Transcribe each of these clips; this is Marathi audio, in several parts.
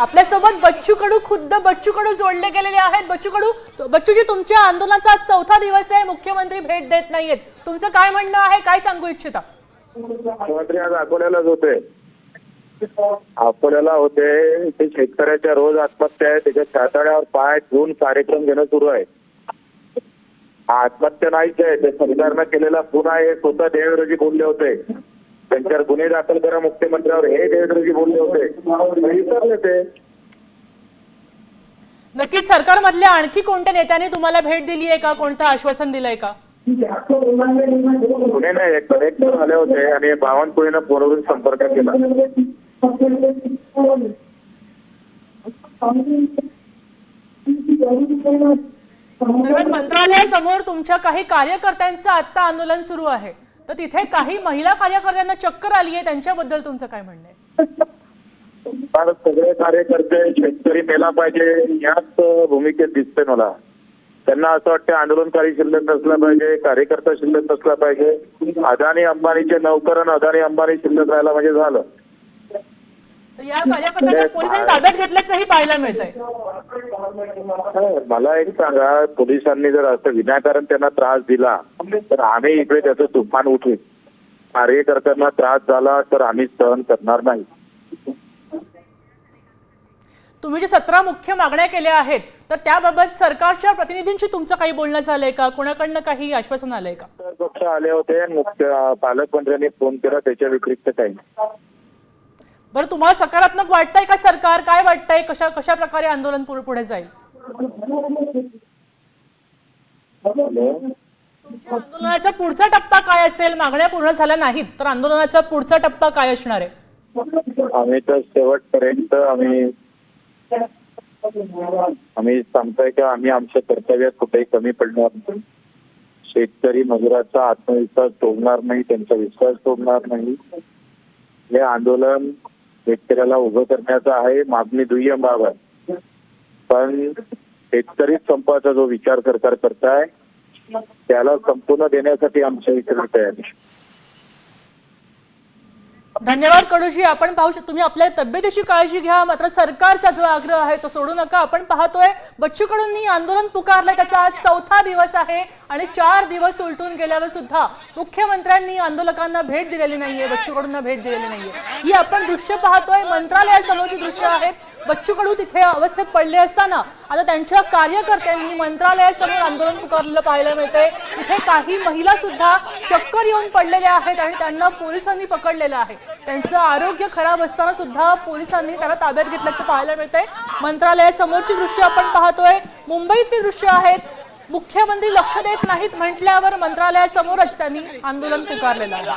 आपल्यासोबत बच्चू कडू खुद्द बच्चू कडू जोडले गेलेले आहेत. बच्चू कडू बच्चूजी तुमच्या आंदोलनाचा आज चौथा दिवस आहे. मुख्यमंत्री भेट देत नाहीयेत. तुमचं काय म्हणणं आहे? काय सांगू इच्छिता? मुख्यमंत्री आज अकोल्यालाच होते. अकोल्याला होते. ते शेतकऱ्याच्या रोज आत्महत्या आहे. त्याच्या छाताड्यावर पाय घेऊन कार्यक्रम घेणं सुरू आहे. आत्महत्या नाहीच आहे. ते सरकारनं केलेला पुन्हा आहे. स्वतः देवरोजी बोलले होते. त्यांच्यावर गुन्हे दाखल करा मुख्यमंत्र्यावर हे देवेंद्रजी बोलले होते. विसरले ते. नक्कीच सरकारमधल्या आणखी कोणत्या नेत्यांनी तुम्हाला भेट दिली आहे का? कोणतं आश्वासन दिलंय का? गुन्हे नाही एक कलेक्टर आले होते आणि बावनकुळीनं फोनवरून संपर्क केला. दरम्यान मंत्रालयासमोर तुमच्या काही कार्यकर्त्यांचं आता आंदोलन सुरू आहे. तर तिथे काही महिला कार्यकर्त्यांना चक्कर आली आहे त्यांच्याबद्दल तुमचं काय म्हणणं आहे? भारत सगळे कार्यकर्ते शेतकरी मेला पाहिजे याच भूमिकेत दिसते मला. त्यांना असं वाटतं आंदोलनकारी शिल्लक नसला पाहिजे कार्यकर्ता शिल्लक नसला पाहिजे. अदानी अंबानीचे नवकरण अदानी अंबानी शिल्लक राहायला म्हणजे झालं. तर या कार्यकर्त्यांना पोलिसांनी ताब्यात घेतल्याचंही पाहायला मला एक सांगा पोलिसांनी जर असं विनाकारण त्यांना त्रास दिला तर आम्ही इकडे त्याचं तुफान उठू कार्यकर्त्यांना त्रास झाला तर आम्ही सहन करणार नाही. तुम्ही जे सतरा मुख्य मागण्या केल्या आहेत तर त्याबाबत सरकारच्या प्रतिनिधींशी तुमचं काही बोलणं झालंय का? कोणाकडनं काही आश्वासन आलंय का? पक्ष आले होते पालकमंत्र्यांनी फोन केला त्याच्या व्यतिरिक्त काही नाही. बरं तुम्हाला सकारात्मक वाटतंय का सरकार? काय वाटतंय? कशा कशा प्रकारे आंदोलन पुढे पुढे जाईल? आंदोलनाचा पुढचा टप्पा काय असेल? मागण्या पूर्ण झाल्या नाहीत तर आंदोलनाचा पुढचा टप्पा काय असणार आहे? आम्ही तर शेवटपर्यंत आम्ही आम्ही सांगतोय की आम्ही आमच्या कर्तव्यात कुठेही कमी पडणार नाही. शेतकरी मजुराचा आत्मविश्वास तोडणार नाही त्यांचा विश्वास तोडणार नाही. हे आंदोलन शेतकऱ्याला उभं करण्याचं आहे मागणी दुय्यम बाब आहे पण शेतकरीच संपाचा जो विचार सरकार करताय त्याला संपूर्ण देण्यासाठी आमच्या इकडे तयारी धन्यवाद कडूजी आपण पाहू शकतो तुम्ही आपल्या तब्येतीची काळजी घ्या. मात्र सरकारचा जो आग्रह आहे तो सोडू नका. आपण पाहतोय बच्चू कडूंनी आंदोलन पुकारलंय. त्याचा आज चौथा दिवस आहे आणि चार दिवस उलटून गेल्यावर सुद्धा मुख्यमंत्र्यांनी आंदोलकांना भेट दिलेली नाहीये बच्चू कडूंना भेट दिलेली नाहीये. ही आपण दृश्य पाहतोय. मंत्रालयासमोरची दृश्य आहेत. बच्चू कडू तिथे अवस्थेत पडले असताना आता त्यांच्या कार्यकर्त्यांनी मंत्रालयासमोर आंदोलन पुकारलेलं पाहायला मिळतंय तिथे काही महिला सुद्धा चक्कर येऊन पडलेल्या आहेत आणि त्यांना पोलिसांनी पकडलेलं आहे त्यांचं आरोग्य खराब असताना सुद्धा पोलिसांनी त्यांना ताब्यात घेतल्याचं पाहायला मिळतंय मंत्रालयासमोरची दृश्य आपण पाहतोय मुंबईतली दृश्य आहेत मुख्यमंत्री लक्ष देत नाहीत म्हटल्यावर मंत्रालयासमोरच त्यांनी आंदोलन पुकारलेलं आहे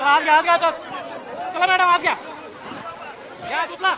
हात घ्या हात घ्या हातात. चला मॅडम हात घ्या. घ्या तुटला